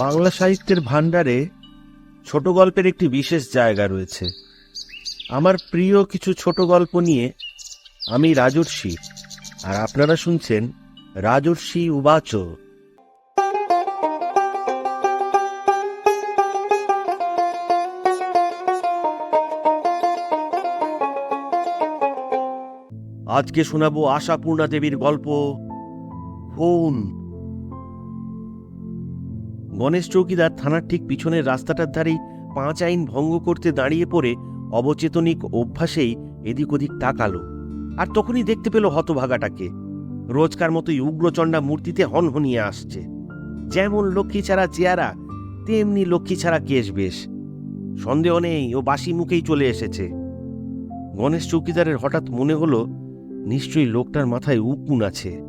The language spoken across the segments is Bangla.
বাংলা সাহিত্যের ভাণ্ডারে ছোট গল্পের একটি বিশেষ জায়গা রয়েছে। আমার প্রিয় কিছু ছোট গল্প নিয়ে আমি রাজর্ষি, আর আপনারা শুনছেন রাজর্ষি উবাচ। আজকে শোনাবো আশাপূর্ণা দেবীর গল্প ফোন গণেশ চৌকিদার থানার ঠিক পিছনের রাস্তাটার ধারেই পাঁচ আইন ভঙ্গ করতে দাঁড়িয়ে পড়ে অবচেতনিক অভ্যাসেই এদিক ওদিক তাকালো আর তখনই দেখতে পেল হতভাগাটাকে। রোজকার মতোই উগ্রচণ্ডা মূর্তিতে হনহনিয়ে আসছে। যেমন লক্ষ্মী ছাড়া চেয়ারা তেমনি লক্ষ্মী ছাড়া কেশ বেশ। সন্দেহ নেই, ও বাসি মুখেই চলে এসেছে। গণেশ চৌকিদারের হঠাৎ মনে হলো, নিশ্চয়ই লোকটার মাথায় উকুন আছে।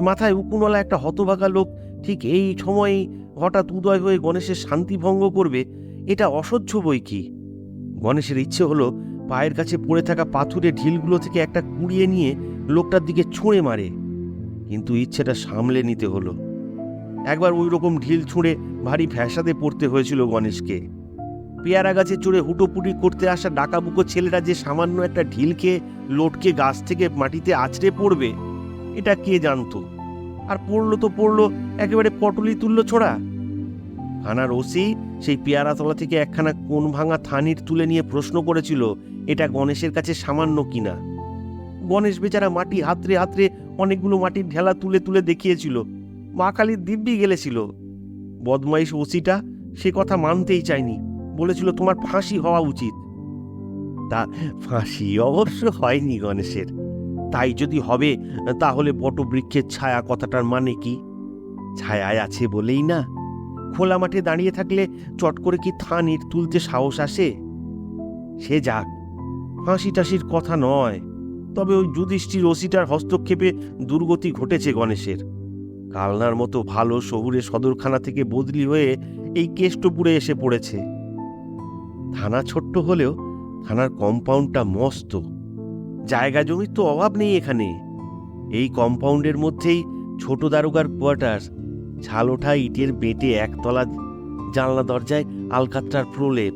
মাথায় উকুনওয়ালা একটা হতভাগা লোক ঠিক এই সময়েই হঠাৎ উদয় হয়ে গণেশের শান্তি ভঙ্গ করবে, এটা অসহ্য বই কি? গণেশের ইচ্ছে হলো পায়ের কাছে পড়ে থাকা পাথুরে ঢিলগুলো থেকে একটা কুড়িয়ে নিয়ে লোকটার দিকে ছুঁড়ে মারে, কিন্তু ইচ্ছেটা সামলে নিতে হলো। একবার ওই রকম ঢিল ছুঁড়ে ভারী ফ্যাসাদে পড়তে হয়েছিল গণেশকে। পেয়ারা গাছে চড়ে হুটোপুটি করতে আসা ডাকাবুকো ছেলেরা যে সামান্য একটা ঢিলকে, লোটকে গাছ থেকে মাটিতে আছড়ে পড়বে, এটা কে জানতো? আর পড়ল তো পড়ল, একেবারে পটলি তুললো ছোড়া। থানার ওসি সেই পেয়ারাতলা থেকে একখানা কোন ভাঙা থানির তুলে নিয়ে প্রশ্ন করেছিল, এটা গণেশের কাছে সামান্য কিনা। গণেশ বেচারা মাটি হাতরে হাতরে অনেকগুলো মাটির ঢেলা তুলে তুলে দেখিয়েছিল, মা কালীর দিব্যি গেলেছিল। বদমাইশ ওসিটা সে কথা মানতেই চায়নি, বলেছিল তোমার ফাঁসি হওয়া উচিত। তা ফাঁসি অবশ্য হয়নি গণেশের। তাই যদি হবে, তাহলে বটবৃক্ষের ছায়া কথাটার মানে কি? ছায়ায় আছে বলেই না। খোলা মাঠে দাঁড়িয়ে থাকলে চট করে কি থানির তুলতে সাহস আসে? সে যাক ফাঁসি টাসির কথা নয়, তবে ওই যুধিষ্ঠির ওসিটার হস্তক্ষেপে দুর্গতি ঘটেছে গণেশের। কালনার মতো ভালো শহুরে সদরখানা থেকে বদলি হয়ে এই কেষ্টপুরে এসে পড়েছে। থানা ছোট্ট হলেও থানার কম্পাউন্ডটা মস্ত। জায়গা জমির তো অভাব নেই এখানে। এই কম্পাউন্ডের মধ্যেই ছোট দারোগার কোয়ার্টার ছাল ওঠা ইটের বেটে একতলা জানলা দরজায় আলকাত্রার প্রলেপ।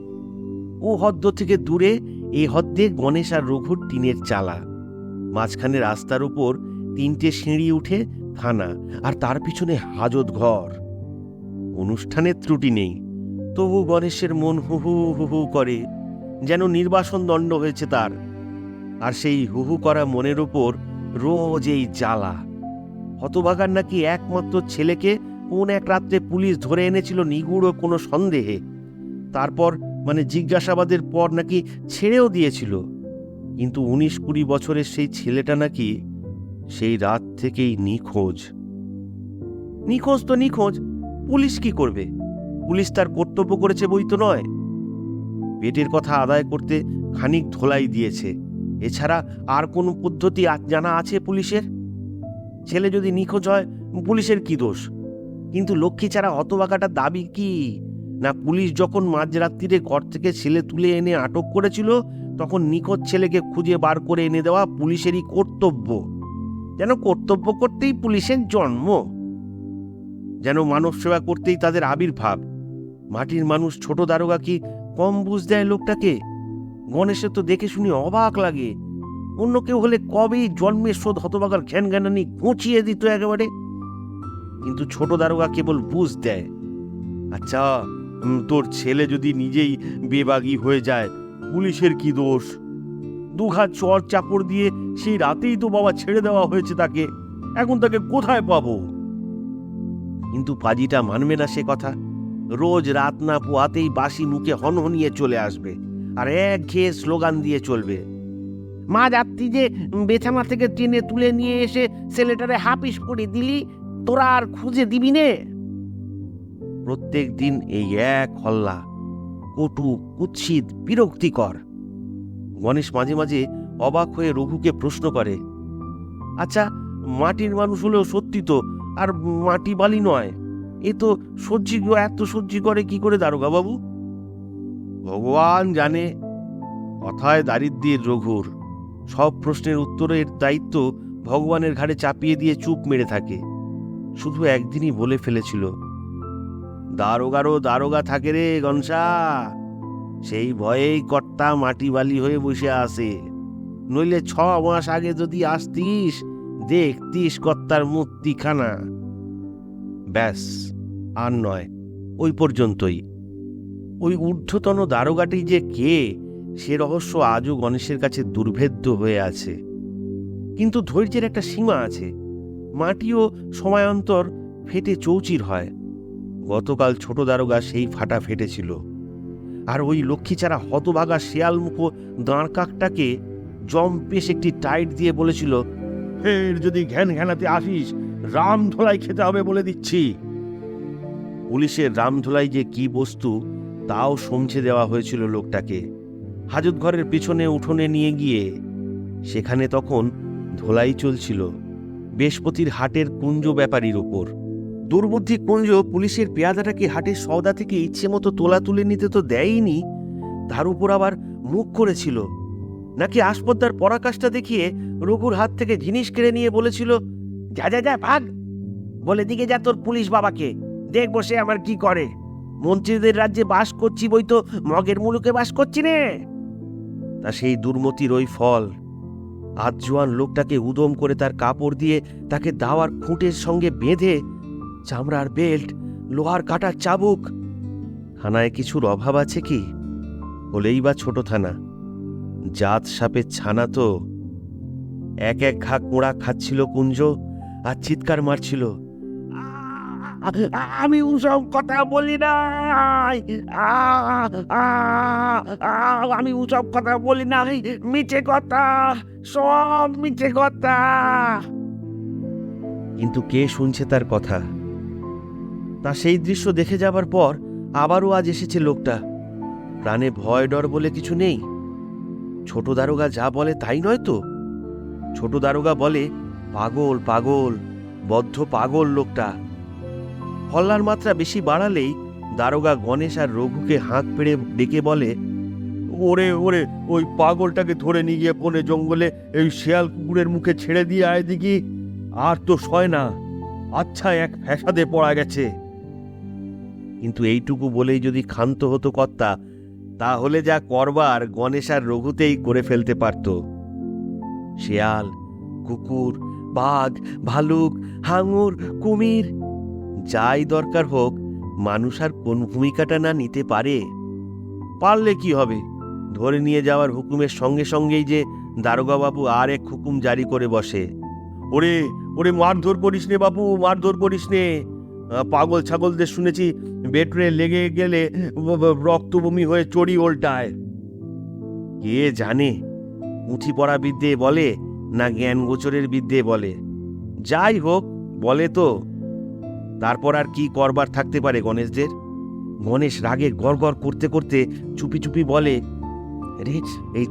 ও হদ্দ থেকে দূরে এ হদ্দে গণেশ আর রঘুর টিনের চালা। মাঝখানে রাস্তার উপর তিনটে সিঁড়ি উঠে থানা, আর তার পিছনে হাজত ঘর। অনুষ্ঠানের ত্রুটি নেই। তবু গণেশের মন হুহু হুহু করে, যেন নির্বাসন দণ্ড হয়েছে তার। আর সেই হুহু করা মনের ওপর রোজ এই জ্বালা। হতভাগার নাকি একমাত্র ছেলেকে কোন এক রাত্রে পুলিশ ধরে এনেছিল নিগুড় কোনো সন্দেহে? তারপর মানে জিজ্ঞাসাবাদের পর নাকি ছেড়েও দিয়েছিল। কিন্তু উনিশ কুড়ি বছরের সেই ছেলেটা নাকি সেই রাত থেকেই নিখোঁজ। নিখোঁজ তো নিখোঁজ, পুলিশ কি করবে? পুলিশ তার কর্তব্য করেছে বই তো নয়। পেটের কথা আদায় করতে খানিক ধোলাই দিয়েছে। এছাড়া আর কোনো পদ্ধতি জানা আছে পুলিশের? ছেলে যদি নিখোঁজ হয়, পুলিশের কি দোষ? কিন্তু লক্ষ্মী ছাড়া হতবাকাটার দাবি কি? না পুলিশ যখন মাঝরাত্রিরে ঘর থেকে ছেলে তুলে এনে আটক করেছিল, তখন নিখোঁজ ছেলেকে খুঁজে বার করে এনে দেওয়া পুলিশেরই কর্তব্য। যেন কর্তব্য করতেই পুলিশের জন্ম। যেন মানব সেবা করতেই তাদের আবির্ভাব। মাটির মানুষ ছোট দারোগা কি কম বুঝ দেয় লোকটাকে? গণেশের তো দেখে শুনে অবাক লাগে। অন্য কেউ হলে কবেই জন্মের শোধ হতবাগার ঘ্যান জ্ঞানানি ঘুঁচিয়ে দিত একেবারে। কিন্তু ছোট দারোগা কেবল বুঝ দেয়। আচ্ছা তোর ছেলে যদি নিজেই বেবাগি হয়ে যায়, পুলিশের কি দোষ? দুঘা চর চাপড় দিয়ে সেই রাতেই তো বাবা ছেড়ে দেওয়া হয়েছে তাকে। এখন তাকে কোথায় পাবো? কিন্তু পাজিটা মানবে না সে কথা। রোজ রাত না পোয়াতেই বাসি মুখে হনহনিয়ে চলে আসবে। আর এক ঘেয়ে স্লোগান দিয়ে চলবে। মা যাত্রী যে বেছানা থেকে টেনে তুলে নিয়ে এসে ছেলেটারে হাপিস করে দিলি, তোরা আর খুঁজে দিবি নে। প্রত্যেক দিন এই এক হল্লা, কটু, কুৎসিত, বিরক্তিকর। গণেশ মাঝে মাঝে অবাক হয়ে রঘুকে প্রশ্ন করে আচ্ছা মাটির মানুষ হলেও সত্যি তো, আর মাটি বালি নয়? এ তো সহ্যি, এত সহ্যি করে কি করে দারোগা বাবু? ভগবান জানে। কথায় দারিদ্রের রঘুর। সব প্রশ্নের উত্তরের দায়িত্ব ভগবানের ঘাড়ে চাপিয়ে দিয়ে চুপ মেরে থাকে। শুধু একদিনই বলে ফেলেছিল দারোগারও দারোগা থাকে রে গনসা। সেই ভয়েই কর্তা মাটি বালি হয়ে বসে আছে। নইলে ছ মাস আগে যদি আসতিস, দেখতিস কর্তার মূর্তিখানা। ব্যাস, আর নয়, ওই পর্যন্তই। ওই ঊর্ধ্বতন দারোগাটি যে কে, সে রহস্য আজও গণেশের কাছে দুর্ভেদ্য হয়ে আছে। কিন্তু ধৈর্যের একটা সীমা আছে। মাটিও সময়ান্তর ফেটে চৌচির হয়। গতকাল ছোট দারোগা সেই ফাটা ফেটেছিল। আর ওই লক্ষ্মীচারা হতভাগা শেয়াল মুখো দাঁড় কাকটাকে জম্পেশ একটি টাইট দিয়ে বলেছিল, ফের যদি ঘ্যান ঘ্যানাতে আসিস, রামধোলাই খেতে হবে বলে দিচ্ছি। পুলিশের রামধোলাই যে কি বস্তু তাও সমঝে দেওয়া হয়েছিল লোকটাকে। হাজত ঘরের পিছনে উঠোনে নিয়ে গিয়ে সেখানে তখন ধোলাই চলছিল বৃহস্পতির হাটের কুঞ্জ ব্যাপারীর ওপর। দুর্বুদ্ধি কুঞ্জ পুলিশের পেয়াদাটাকে হাটের সওদা থেকে ইচ্ছে মতো তোলা তুলে নিতে তো দেয়নি তার উপর আবার মুখ করেছিল। নাকি আসপদ্দার পরাকাশটা দেখিয়ে রঘুর হাত থেকে জিনিস কেড়ে নিয়ে বলেছিল, যা যা যা, ভাগ। বলে, দিকে যা তোর পুলিশ বাবাকে, দেখব সে আমার কি করে। মন্ত্রীদের রাজ্যে বাস করছি বই তো মগের মুলুকে বাস করছি নে। তা সেই দুর্মতির ওই ফল। আজ জোয়ান লোকটাকে উদম করে তার কাপড় দিয়ে তাকে দাওয়ার খুঁটের সঙ্গে বেঁধে চামড়ার বেল্ট, লোহার কাটার চাবুক। থানায় কিছুর অভাব আছে কি? হলেই বা ছোট থানা। জাত সাপের ছানা তো। এক এক ঘা কোঁড়া খাচ্ছিল কুঞ্জ আর চিৎকার মারছিল। আমি ওসব কথা বলি নাই। আমি ওসব কথা বলি নাই। মিছে কথা, সব মিছে কথা। কিন্তু কে শুনছে তার কথা? তা সেই দৃশ্য দেখে যাবার পর আবারও আজ এসেছে লোকটা। প্রাণে ভয় ডর বলে কিছু নেই। ছোট দারোগা যা বলে তাই নয় তো? ছোট দারোগা বলে, পাগল পাগল, বদ্ধ পাগল লোকটা। হল্লার মাত্রা বেশি বাড়ালেই দারোগা গণেশ আর রঘুকে হাঁক পেড়ে ডেকে বলে, ওরে ওরে, ওই পাগলটাকে ধরে নিয়ে গিয়ে বনে জঙ্গলে এই শেয়াল কুকুরের মুখে ছেড়ে দিয়ে আয় দিকি আর তো সয় না আচ্ছা এক ফ্যাসাদে পড়া গেছে। কিন্তু এইটুকু বলেই যদি ক্ষান্ত হতো কর্তা, তাহলে যা করবার গণেশ আর রঘুতেই করে ফেলতে পারত। শেয়াল, কুকুর, বাঘ, ভালুক, হাঙুর, কুমির যাই দরকার হোক, মানুষ আর কোন ভূমিকাটা না নিতে পারে। পারলে কি হবে? ধরে নিয়ে যাওয়ার হুকুমের সঙ্গে সঙ্গেই যে দারোগাবাবু আর এক হুকুম জারি করে বসে। ওরে ওরে মারধর করিস নে বাবু মারধর করিস নে। পাগল ছাগলদের শুনেছি বেটরে লেগে গেলে রক্তবমি হয়ে চড়ি ওল্টায়। কে জানে? পুঁথি পড়া বিদ্যে বলে না জ্ঞান গোচরের বিদ্যে বলে। যাই হোক, বলে তো। তারপর আর কি করবার থাকতে পারে গণেশদের? গণেশ রাগে গড় করতে করতে চুপি চুপি বলে, রে, এই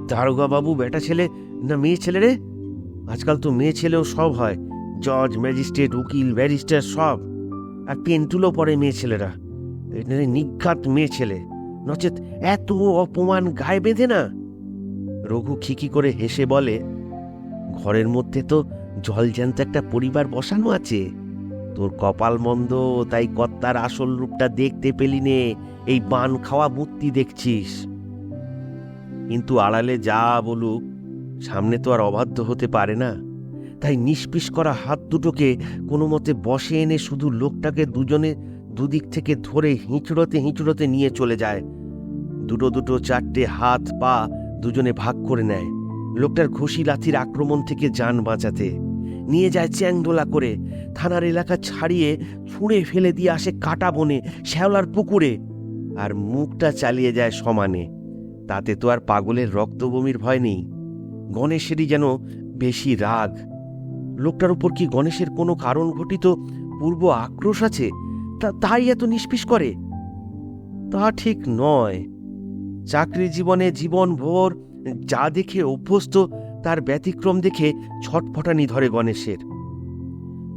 বাবু বেটা ছেলে, না মেয়ে ছেলে রে? আজকাল তো মেয়ে ছেলেও সব হয়, জজ, ম্যাজিস্ট্রেট, উকিল, ব্যারিস্টার সব। আর পেন্টুলও পড়ে মেয়ে ছেলেরা। নিঘাত মেয়ে ছেলে। নচেত এত অপমান গায়ে বেঁধে না? রঘু খিকি করে হেসে বলে, ঘরের মধ্যে তো জলজ্যান্ত একটা পরিবার বসানো আছে। তোর কপাল মন্দ, তাই কর্তার আসল রূপটা দেখতে পেলি নে, এই বান খাওয়া মূর্তি দেখছিস। কিন্তু আড়ালে যা বলুক, সামনে তো আর অবাধ্য হতে পারে না। তাই নিষ্পিস করা হাত দুটোকে কোনো মতে বসে এনে শুধু লোকটাকে দুজনে দুদিক থেকে ধরে হিঁচড়োতে হিঁচড়োতে নিয়ে চলে যায়। দুটো দুটো চারটে হাত পা দুজনে ভাগ করে নেয়। লোকটার ঘুষি লাথির আক্রমণ থেকে যান বাঁচাতে। নিয়ে যায় চ্যাংদোলা করে। থানার এলাকা ছাড়িয়ে ছুঁড়ে ফেলে দিয়ে আসে কাটা বনে, শ্যাওলার পুকুরে। আর মুখটা চালিয়ে যায় সমানে। তাতে তো আর পাগলের রক্তবমির ভয় নেই। গণেশেরই যেন বেশি রাগ। লোকটার উপর কি গণেশের কোনো কারণ ঘটিত পূর্ব আক্রোশ আছে? তা, তাই এত নিষ্পিস করে? তা ঠিক নয়। চাকরি জীবনে জীবন ভোর যা দেখে অভ্যস্ত তার ব্যতিক্রম দেখে ছটফটানি ধরে গণেশের।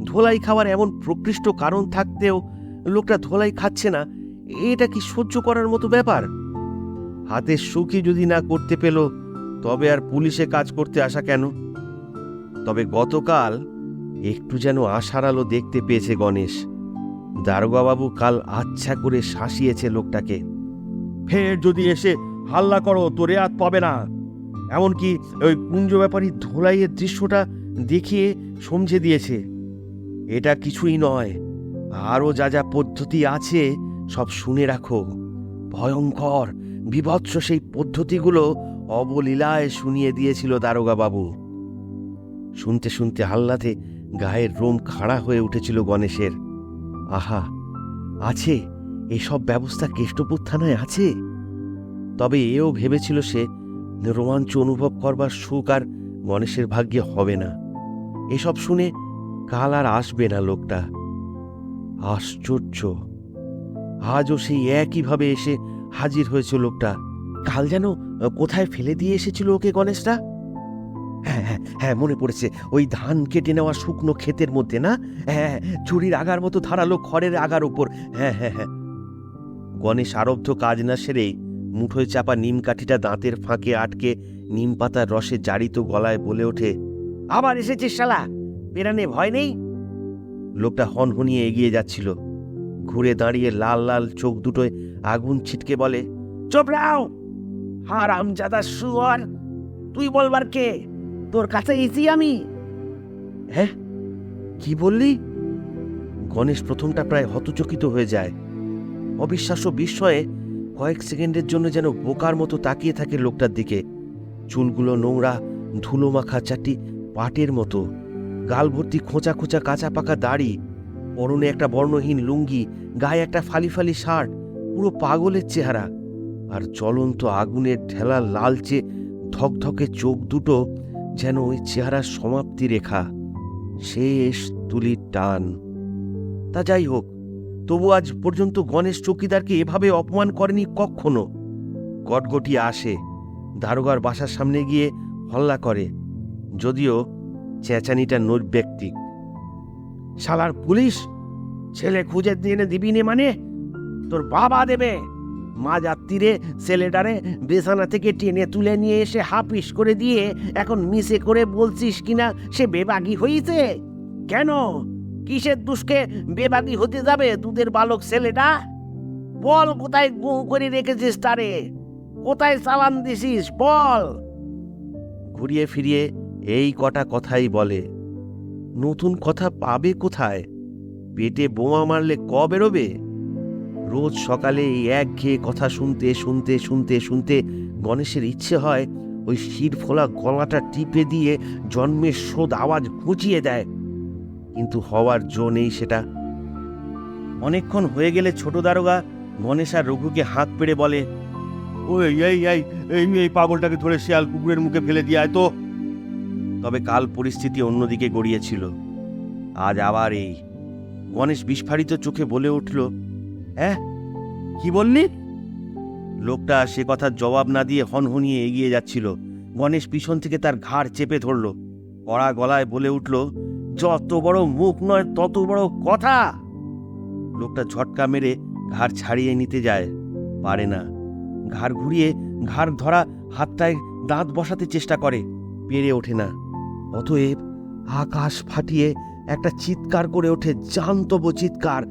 ধোলাই খাওয়ার এমন প্রকৃষ্ট কারণ থাকতেও লোকটা ধোলাই খাচ্ছে না, এটা কি সহ্য করার মতো ব্যাপার? হাতের সুখী যদি না করতে পেল, তবে আর পুলিশে কাজ করতে আসা কেন? তবে গতকাল একটু যেন আশার আলো দেখতে পেয়েছে গণেশ। দারোগাবাবু কাল আচ্ছা করে শাসিয়েছে লোকটাকে। ফের যদি এসে হাল্লা করো, তোরে আর পাবে না। এমনকি ওই কুঞ্জ ব্যাপারী ধোলাইয়ের দৃশ্যটা দেখিয়ে সমঝে দিয়েছে। এটা কিছুই নয়। আরও যা যা পদ্ধতি আছে, সব শুনে রাখো। ভয়ঙ্কর, বিভৎস সেই পদ্ধতিগুলো অবলীলায় শুনিয়ে দিয়েছিল দারোগা বাবু শুনতে শুনতে হাল্লাতে গায়ের রোম খাড়া হয়ে উঠেছিল গণেশের। আহা, আছে, এসব ব্যবস্থা কেষ্টপুর থানায় আছে? তবে এও ভেবেছিল সে রোমাঞ্চ অনুভব করবার সুখ আর গণেশের ভাগ্যে হবে না। এসব শুনে কাল আর আসবে না লোকটা। আশ্চর্য। আজও সেই একইভাবে এসে হাজির হয়েছে লোকটা। কাল যেন কোথায় ফেলে দিয়ে এসেছিল ওকে গণেশটা হ্যাঁ হ্যাঁ হ্যাঁ মনে পড়েছে। ওই ধান কেটে নেওয়া শুকনো ক্ষেতের মধ্যে না? হ্যাঁ হ্যাঁ, চুরির আগার মতো ধারালো খড়ের আগার উপর। হ্যাঁ হ্যাঁ হ্যাঁ। গণেশ আরব্ধ কাজ না সেরেই মুঠোয় চাপা নিম কাঠিটা দাঁতের ফাঁকে আটকে নিম পাতার রসে জারিত গলায় বলে ওঠে, আবার এসেছিস শালা পেরানে ভয় নেই? লোকটা হনহনিয়ে এগিয়ে যাচ্ছিল। ঘুরে দাঁড়িয়ে লাল লাল চোখ দুটোয় আগুন ছিটকে বলে চোপড়াও হারাম জাদা সুয়ার তুই বলবার কে? তোর কাছে ইসি আমি? হ্যাঁ কি বললি? গণেশ প্রথমটা প্রায় হতচকিত হয়ে যায়। অবিশ্বাস্য বিস্ময়ে কয়েক সেকেন্ডের জন্য যেন বোকার মতো তাকিয়ে থাকে লোকটার দিকে। চুলগুলো নোংরা ধুলো মাখা চারটি পাটের মতো। গাল ভর্তি খোঁচা খোঁচা কাঁচা পাকা দাড়ি, পরনে একটা বর্ণহীন লুঙ্গি, গায়ে একটা ফালি ফালি শার্ট, পুরো পাগলের চেহারা। আর জ্বলন্ত আগুনের ঢেলা লালচে ধকধকে চোখ দুটো যেন ওই চেহারার সমাপ্তি রেখা। শেষ তুলির টান। তা যাই হোক তবু আজ পর্যন্ত গণেশ চৌকিদারকে এভাবে অপমান করেনি কখনো। গটগটি আসে, দারোগার বাসার সামনে গিয়ে হল্লা করে, যদিও চেঁচানিটা নৈর্ব্যক্তিক। শালার পুলিশ, ছেলে খুঁজে দিয়ে দিবি নে মানে? তোর বাবা দেবে। মা যাত্রীরে, ছেলেটারে বেসানা থেকে টেনে তুলে নিয়ে এসে হাপিস করে দিয়ে এখন মিশে করে বলছিস কিনা সে বেবাগি হয়েছে কেন? কিসের দুষ্কে বেবাগি হতে যাবে দুধের বালক ছেলেটা? বল কোথায় গু করে রেখেছিস তারে? কোথায় চালান দিছিস? বল। ঘুরিয়ে ফিরিয়ে এই কটা কথাই বলে। নতুন কথা পাবে কোথায়? পেটে বোমা মারলে ক বেরোবে? রোজ সকালে এই একঘেয়ে কথা শুনতে শুনতে শুনতে শুনতে গণেশের ইচ্ছে হয় ওই শির ফোলা গলাটা টিপে দিয়ে জন্মের শোধ আওয়াজ ঘুচিয়ে দেয়। কিন্তু হওয়ার জো নেই সেটা। অনেকক্ষণ হয়ে গেলে ছোট দারোগা গণেশ আর রঘুকে হাত পেড়ে বলে, ওই, এই এই এই পাগলটাকে ধরে শিয়াল কুকুরের মুখে ফেলে দিয়ে আয় তো। তবে কাল পরিস্থিতি অন্যদিকে গড়িয়েছিল। আজ আবার এই। গণেশ বিস্ফারিত চোখে বলে উঠল হ্যাঁ কি বললি? লোকটা সে কথার জবাব না দিয়ে হনহনিয়ে এগিয়ে যাচ্ছিল। গণেশ পিছন থেকে তার ঘাড় চেপে ধরল। কড়া গলায় বলে উঠল যত বড় মুখ নয়, তত বড় কথা। লোকটা ঝটকা মেরে ঘাড় ছাড়িয়ে নিতে যায়, পারে না। ঘাড় ঘুরিয়ে ঘাড় ধরা হাতটায় দাঁত বসাতে চেষ্টা করে, পেরে ওঠে না। অতএব আকাশ ফাটিয়ে একটা চিৎকার করে ওঠে, জান্তব চিৎকার।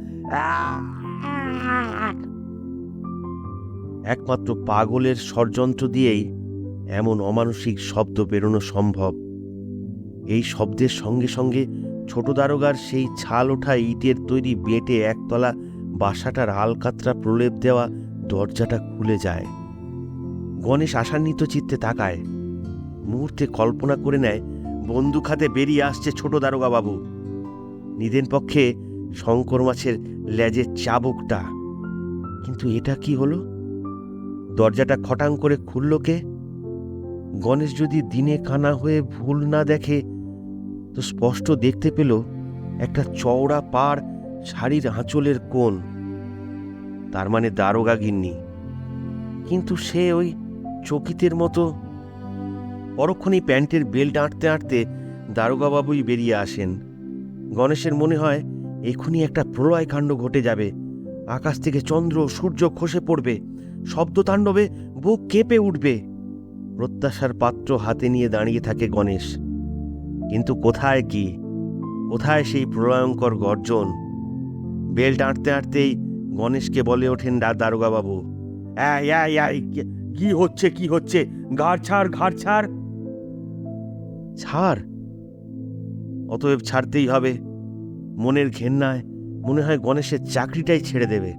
একমাত্র পাগলের ষড়যন্ত্র দিয়েই এমন অমানসিক শব্দ বেরোনো সম্ভব। এই শব্দের সঙ্গে সঙ্গে ছোট দারোগার সেই ছাল ওঠা ইটের তৈরি বেটে একতলা বাসাটার আলকাতরা প্রলেপ দেওয়া দরজাটা খুলে যায়। গণেশ আশান্বিত চিত্তে তাকায়। মুহূর্তে কল্পনা করে নেয়, বন্দুক হাতে বেরিয়ে আসছে ছোট দারোগা বাবু নিদেন পক্ষে শঙ্কর মাছের লেজের চাবুকটা। কিন্তু এটা কি হলো? দরজাটা খটাং করে খুলল কে? গণেশ যদি দিনে কানা হয়ে ভুল না দেখে তো স্পষ্ট দেখতে পেল একটা চওড়া পাড় শাড়ির আঁচলের কোণ। তার মানে দারোগা গিন্নি। কিন্তু সে ওই চকিতের মতো পরক্ষণেই প্যান্টের বেল্ট আঁটতে আঁটতে দারোগাবাবুই বেরিয়ে আসেন। গণেশের মনে হয় এখনই একটা প্রলয় কাণ্ড ঘটে যাবে। আকাশ থেকে চন্দ্র সূর্য খসে পড়বে। শব্দতাণ্ডবে বুক কেঁপে উঠবে। প্রত্যাশার পাত্র হাতে নিয়ে দাঁড়িয়ে থাকে গণেশ। কিন্তু কোথায় কি? কোথায় সেই প্রলয়ঙ্কর গর্জন? বেল্ট আঁটতে আঁটতেই গণেশকে বলে ওঠেন দা দারোগা বাবু এই, এই, এই, কি- কি হচ্ছে কি হচ্ছে? ঘাড় ছাড় ঘাড় ছাড়! ছাড়? অতএব ছাড়তেই হবে। মনের ঘেন্নায় মনে হয় গণেশের চাকরিটাই ছেড়ে দেবে।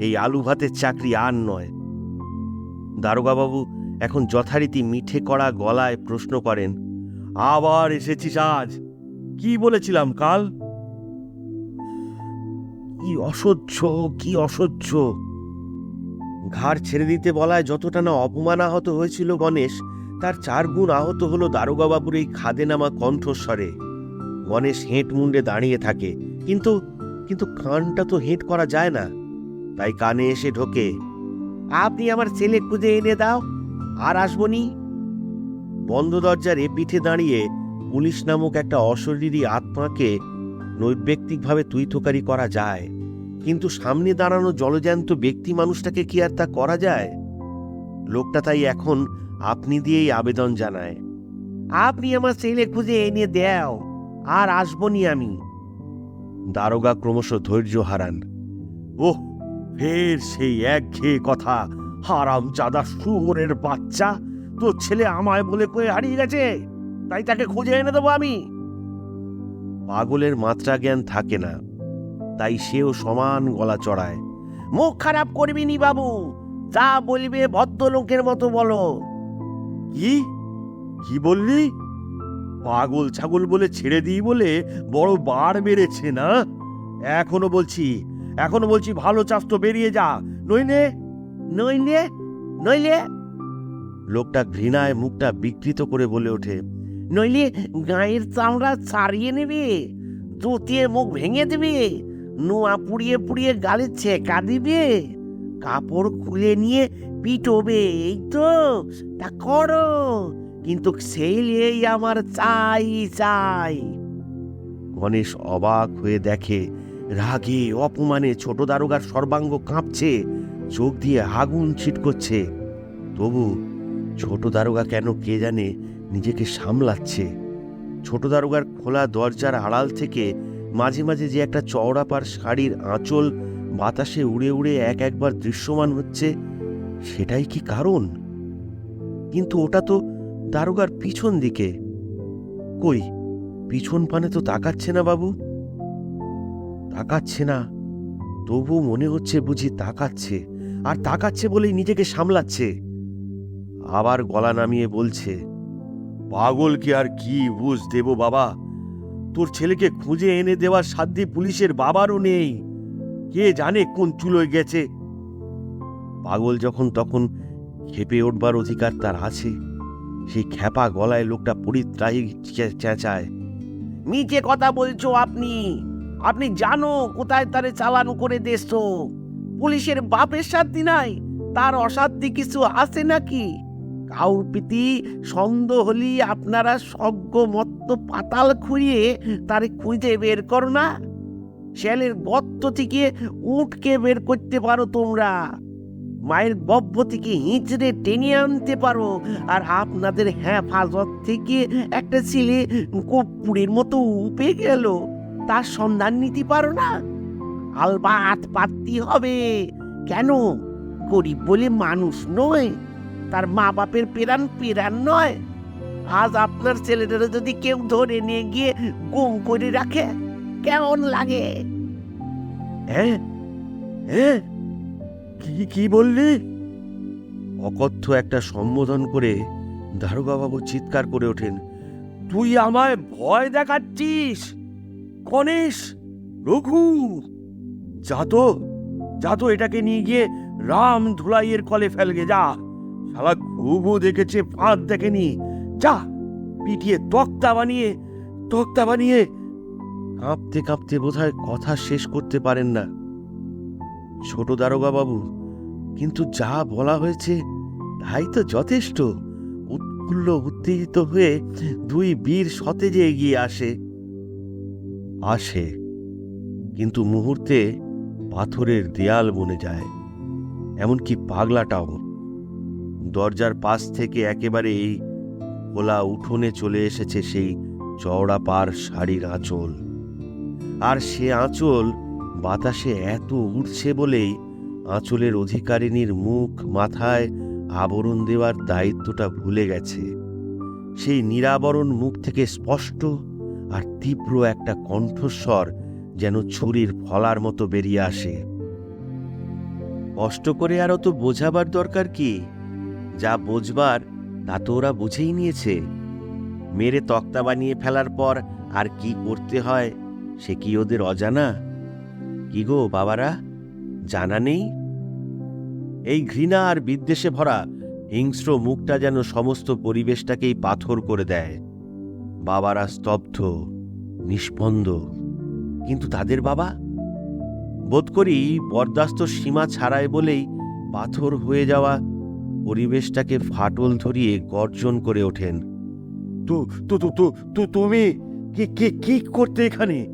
এই আলু ভাতের চাকরি আর নয়। দারোগাবাবু এখন যথারীতি মিঠে করা গলায় প্রশ্ন করেন আবার এসেছিস আজ। কি বলেছিলাম, কাল? কি অসহ্য কি অসহ্য। ঘাড় ছেড়ে দিতে বলায় যতটা না অপমান আহত হয়েছিল গণেশ, তার চার গুণ আহত হলো দারোগাবাবুর এই খাদে নামা কণ্ঠস্বরে। গণেশ হেঁট মুন্ডে দাঁড়িয়ে থাকে, কিন্তু কিন্তু কানটা তো হেঁট করা যায় না। তাই কানে এসে ঢোকে, আপনি আমার ছেলে খুঁজে এনে দাও, আর আসবনি বন্ধ দরজার পিঠে দাঁড়িয়ে পুলিশ নামক একটা অশরীরী আত্মাকে নৈর্ব্যক্তিকভাবে তুইথোকারি করা যায়। কিন্তু সামনে দাঁড়ানো জলজ্যান্ত ব্যক্তি মানুষটাকে কি আর তা করা যায়? লোকটা তাই এখন আপনি দিয়েই আবেদন জানায়। আপনি আমার ছেলে খুঁজে এনে দেও, আর আসবনি আমি। দারোগা ক্রমশ ধৈর্য হারান। ওহ, ফের সেই একঘেয়ে কথা হারাম চাঁদা শুয়োরের বাচ্চা! তোর ছেলে আমায় বলে কয়ে হারিয়ে গেছে তাই তাকে খুঁজে এনে দেবো আমি। পাগলের মাত্রা জ্ঞান থাকে না তাই সেও সমান গলা চড়ায়। মুখ খারাপ করবি নি বাবু যা বলবে ভদ্রলোকের মতো বলো। কি? কি বললি? পাগল ছাগল বলে ছেড়ে দিই বলে বড় বার বেড়েছে না? এখনও বলছি এখনও বলছি ভালো চাষ তো বেরিয়ে যা নইলে? নইলে? নইলে? লোকটা ঘৃণায় মুখটা বিকৃত করে বলে ওঠে, নইলে গায়ের চামড়া ছাড়িয়ে নেবে জুতিয়ে মুখ ভেঙে দেবে, নোয়া পুড়িয়ে পুড়িয়ে গালে ছেকা দিবে, কাপড় খুলে নিয়ে পিটোবে, এই তো, তা করো, কিন্তু ছেলেই আমার চাই চাই। গণেশ অবাক হয়ে দেখে, রাগে অপমানে ছোট দারোগার সর্বাঙ্গ কাঁপছে, চোখ দিয়ে আগুন ছিটকচ্ছে। তবু ছোট দারোগা কেন কে জানে নিজেকে সামলাচ্ছে। ছোট দারোগার খোলা দরজার আড়াল থেকে মাঝে মাঝে যে একটা চওড়াপার শাড়ির আঁচল বাতাসে উড়ে উড়ে এক একবার দৃশ্যমান হচ্ছে, সেটাই কি কারণ? কিন্তু ওটা তো দারোগার পিছন দিকে। কই, পিছন পানে তো তাকাচ্ছে না বাবু। তাকাচ্ছে না তবু মনে হচ্ছে বুঝি তাকাচ্ছে, আর তাকাচ্ছে বলেই নিজেকে সামলাচ্ছে। আবার গলা নামিয়ে বলছে, পাগলকে আর কি বুঝ দেব বাবা? তোর ছেলেকে খুঁজে এনে দেওয়ার সাধ্যে পুলিশের বাবারও নেই। কে জানে কোন চুলোয় গেছে? পাগল যখন তখন খেপে উঠবার অধিকার তার আছে। সেই খ্যাপা গলায় লোকটা পরিত্রাহী চেঁচায় মিছে কথা বলছো আপনি। আপনি জানো কোথায় তারে চালান করে দেছো পুলিশের বাপের সাধ্যি নাই, তার অসাধ্যি কিছু আছে নাকি? কাউর প্রীতি সন্দেহ হলি আপনারা সজ্ঞ মত্ত পাতাল খুঁড়িয়ে তারে খুঁজে বের করো না। শেলের গর্ত থেকে উঠকে বের করতে পারো তোমরা। মায়ের গর্ভ থেকে হিঁচড়ে টেনে আনতে পারো। আর আপনাদের হেফাজত থেকে একটা ছেলে কপুরের মতো উপে গেল। তার সন্ধান নিতে পারো না। আলবাত পাত্তি হবে। কেন? গরিব বলে মানুষ নয়। তার মা বাপের পেরান পেরান নয়। আজ আপনার ছেলেটারে যদি কেউ ধরে নিয়ে গিয়ে গুম করে রাখে, কেমন লাগে? হ্যাঁ কি কি বললি? অকথ্য একটা সম্বোধন করে দারোগাবাবু চিৎকার করে ওঠেন। তুই আমায় ভয় দেখাচ্ছিস গণেশ রঘু! যা তো যা তো এটাকে নিয়ে গিয়ে রাম ধুলাইয়ের কলে ফেলগে, যা। শালা ঘুঘু দেখেছে, ফাঁদ দেখেনি। যা, পিটিয়ে তক্তা বানিয়ে তক্তা বানিয়ে। কাঁপতে কাঁপতে বোধহয় কথা শেষ করতে পারেন না। ছোট দারোগা বাবু কিন্তু যা বলা হয়েছে, তাই তো যথেষ্ট। উৎফুল্ল, উত্তেজিত হয়ে দুই বীর সতেজে এগিয়ে আসে। আসে, কিন্তু মুহূর্তে পাথরের দেয়াল বনে যায়, এমনকি পাগলাটাও। দরজার পাশ থেকে একেবারে এই খোলা উঠোনে চলে এসেছে সেই চওড়া পার শাড়ির আঁচল। আর সে আঁচল বাতাসে এত উঠছে বলেই আঁচলের অধিকারিণীর মুখ মাথায় আবরণ দেওয়ার দায়িত্বটা ভুলে গেছে। সেই নিরাবরণ মুখ থেকে স্পষ্ট আর তীব্র একটা কণ্ঠস্বর যেন ছুরির ফলার মতো বেরিয়ে আসে। কষ্ট করে আর অত বোঝাবার দরকার কি? যা বোঝবার, তা তো ওরা বুঝেই নিয়েছে। মেরে তক্তা বানিয়ে ফেলার পর আর কি করতে হয়, সে কি ওদের অজানা? কি গো বাবারা, জানা নেই? এই ঘৃণা আর বিদ্বেষে ভরা হিংস্র মুখটা যেন সমস্ত পরিবেশটাকেই পাথর করে দেয়। বাবারা স্তব্ধ, নিষ্পন্দ। কিন্তু তাদের বাবা? বোধ করি বরদাস্ত সীমা ছাড়ায় বলেই পাথর হয়ে যাওয়া পরিবেশটাকে ফাটল ধরিয়ে গর্জন করে ওঠেন। তো তো তো তো তো তুমি? কি কি কি করতে এখানে?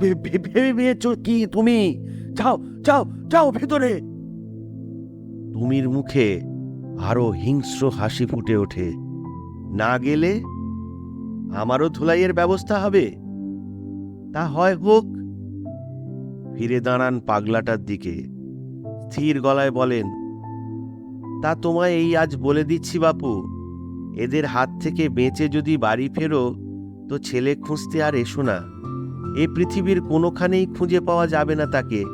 ভেবে পেয়েছ কি তুমি? যাও যাও যাও ভেতরে! তুমির মুখে আরও হিংস্র হাসি ফুটে ওঠে। না গেলে আমারও ধুলাইয়ের ব্যবস্থা হবে। তা হয় হোক। ফিরে দাঁড়ান পাগলাটার দিকে। স্থির গলায় বলেন তা তোমায় এই আজ বলে দিচ্ছি, বাপু। এদের হাত থেকে বেঁচে যদি বাড়ি ফেরো, তো ছেলে খুঁজতে আর এসো না। এ পৃথিবীর কোনোখানেই খুঁজে পাওয়া যাবে না তাকে।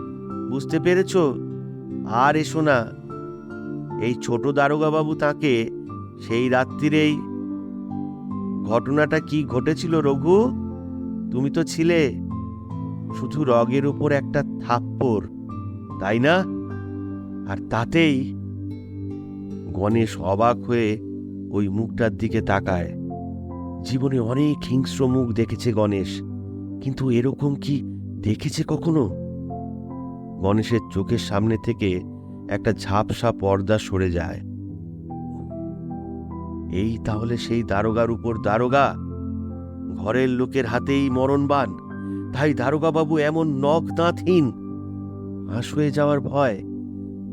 বুঝতে পেরেছ? আর এসো না। এই ছোট দারোগাবাবু তাকে সেই রাত্রিরেই ঘটনাটা কি ঘটেছিল, রঘু? তুমি তো ছিলে। শুধু রগের উপর একটা থাপ্পড়, তাই না? আর তাতেই গণেশ অবাক হয়ে ওই মুখটার দিকে তাকায়। জীবনে অনেক হিংস্র মুখ দেখেছে গণেশ, কিন্তু এরকম কি দেখেছে কখনো? গণেশের চোখের সামনে থেকে একটা ঝাপসা পর্দা সরে যায়। এই তাহলে সেই দারোগার উপর দারোগা? ঘরের লোকের হাতেই মরণবান তাই দারোগা বাবু এমন নখ দাঁতহীন হাঁস হয়ে যাওয়ার ভয়,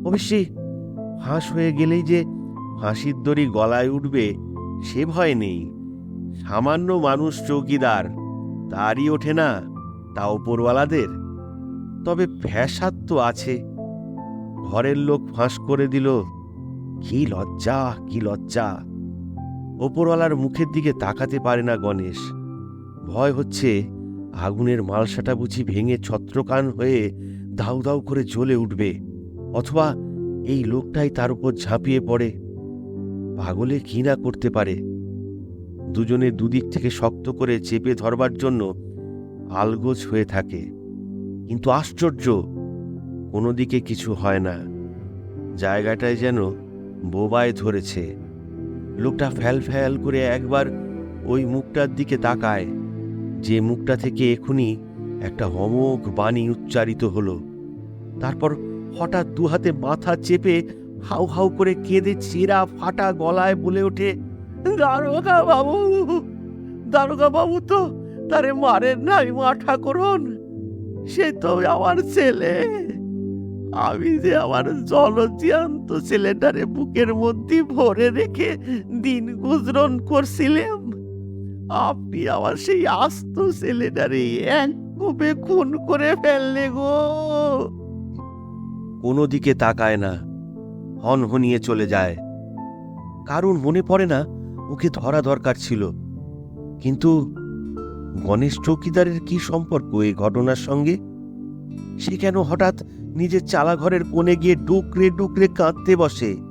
অবশ্যই হাঁস হয়ে গেলেই যে ফাঁসির দড়ি গলায় উঠবে, সে ভয় নেই। সামান্য মানুষ চৌকিদার, তারই ওঠে না, তা ওপরওয়ালাদের। তবে ফ্যাসাদ তো আছে। ঘরের লোক ফাঁস করে দিল, কি লজ্জা কি লজ্জা। ওপরওয়ালার মুখের দিকে তাকাতে পারে না গণেশ। ভয় হচ্ছে, আগুনের মালসাটা বুঝি ভেঙে ছত্রকান হয়ে দাউ দাউ করে জ্বলে উঠবে, অথবা এই লোকটাই তার উপর ঝাঁপিয়ে পড়ে। পাগলে কি না করতে পারে? দুজনে দুদিক থেকে শক্ত করে চেপে ধরবার জন্য আলগোজ হয়ে থাকে। কিন্তু আশ্চর্য কোনো দিকে কিছু হয় না। জায়গাটায় যেন বোবায় ধরেছে। লোকটা ফ্যাল ফ্যাল করে একবার ওই মুখটার দিকে তাকায়। যে মুখটা থেকে এখুনি একটা অমোঘ বাণী উচ্চারিত হলো। তারপর হঠাৎ দুহাতে মাথা চেপে হাউ হাউ করে কেঁদে চেরা ফাটা গলায় বলে ওঠে, দারোগা বাবু দারোগা বাবু তো তারে মারেন নাই মা ঠাকুরন। সে তো আমার ছেলে। আমি যে আমার জলজিয়ান্ত ছেলেটারে বুকের মধ্যে ভরে রেখে দিন গুজরন করছিলাম, আপনি আমার সেই আস্ত ছেলেটারে এক কোপে খুন করে ফেললে গো। কোনো দিকে তাকায় না হনহনিয়ে চলে যায়। কারণ মনে পড়ে না ওকে ধরা দরকার ছিল। কিন্তু গণেশ চৌকিদারের কি সম্পর্ক এই ঘটনার সঙ্গে? সে কেন হঠাৎ নিজের চালাঘরের কোণে গিয়ে ডুকরে ডুকরে কাঁদতে বসে?